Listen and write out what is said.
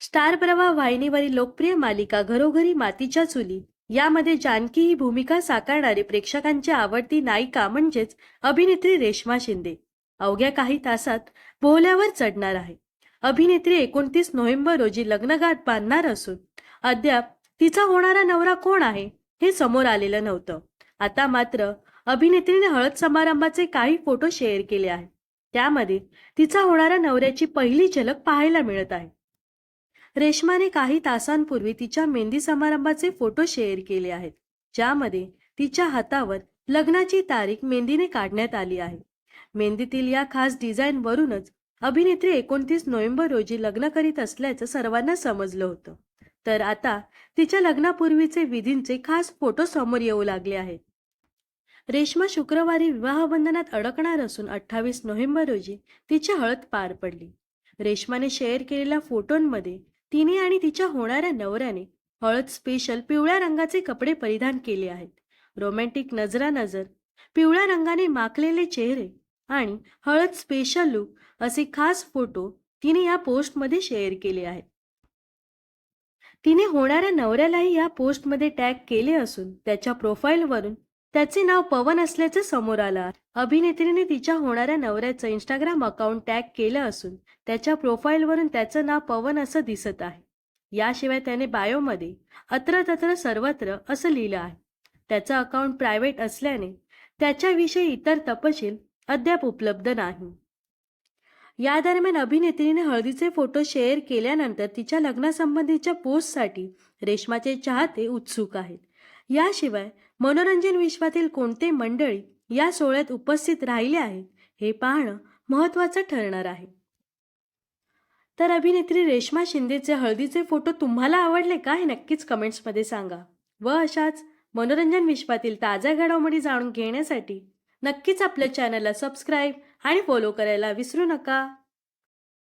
Star प्रवाह वाहिनीवरील लोकप्रिय मालिका घरोघरी मातीच्या चुली. यामध्ये जानकी ही भूमिका साकारणारी प्रेक्षकांची आवडती नायिका म्हणजेच अभिनेत्री रेश्मा शिंदे. अवघ्या काही तासात बोहल्यावर चढणार आहे. अभिनेत्री एकोणतीस नोव्हेंबर रोजी लग्नगाठ बांधणार असून अद्याप तिचा होणारा नवरा कोण आहे हे समोर आलेलं नव्हतं. आता मात्र अभिनेत्रीने हळद समारंभाचे काही फोटो शेअर केले आहेत. त्यामध्ये तिचा होणारा नवऱ्याची पहिली झलक पाहायला मिळत आहे. रेश्माने काही तासांपूर्वी तिच्या मेहंदी समारंभाचे फोटो शेअर केले आहेत ज्यामध्ये तिच्या हातावर लग्नाची तारीख मेहंदीने काढण्यात आली आहे. मेहंदीतील या खास डिझाईनवरूनच अभिनेत्री एकोणतीस नोव्हेंबर रोजी लग्न करीत असल्याचं सर्वांना समजलं होतं. तर आता तिच्या लग्नापूर्वीचे विधींचे खास फोटो समोर येऊ लागले आहेत. रेश्मा शुक्रवारी विवाहबंधनात अडकणार असून अठ्ठावीस नोव्हेंबर रोजी तिची हळद पार पडली. रेश्माने शेअर केलेल्या फोटोंमध्ये तिने आणि तिच्या होणाऱ्या नवऱ्याने हळद स्पेशल पिवळ्या रंगाचे कपडे परिधान केले आहेत. रोमॅन्टिक नजरा नजर पिवळ्या रंगाने माखलेले चेहरे आणि हळद स्पेशल लुक असे खास फोटो तिने या पोस्टमध्ये शेअर केले आहेत. तिने होणाऱ्या नवऱ्यालाही या पोस्टमध्ये टॅग केले असून त्याच्या प्रोफाईलवरून त्याचे नाव पवन असल्याचं समोर आलं. अभिनेत्रीने तिच्या होणाऱ्या नवऱ्याचं इंस्टाग्राम अकाउंट टॅग केलं असून त्याच्या प्रोफाईलवरून त्याचं नाव पवन असं दिसत आहे. याशिवाय त्याने बायोमध्ये अत्र तत्र सर्वत्र असं लिहिलं आहे. त्याचं अकाउंट प्रायव्हेट असल्याने त्याच्याविषयी इतर तपशील अद्याप उपलब्ध नाही. या दरम्यान अभिनेत्रीने हळदीचे फोटो शेअर केल्यानंतर तिच्या लग्नासंबंधीच्या पोस्टसाठी रेश्माचे चाहते उत्सुक आहेत. याशिवाय मनोरंजन विश्वातील कोणते मंडळी या सोहळ्यात उपस्थित राहिले आहेत हे पाहणं महत्त्वाचं ठरणार आहे. तर अभिनेत्री रेश्मा शिंदेचे हळदीचे फोटो तुम्हाला आवडले का हे नक्कीच कमेंट्समध्ये सांगा व अशाच मनोरंजन विश्वातील ताज्या घडामोडी जाणून घेण्यासाठी नक्कीच आपल्या चॅनलला सबस्क्राईब आणि फॉलो करायला विसरू नका.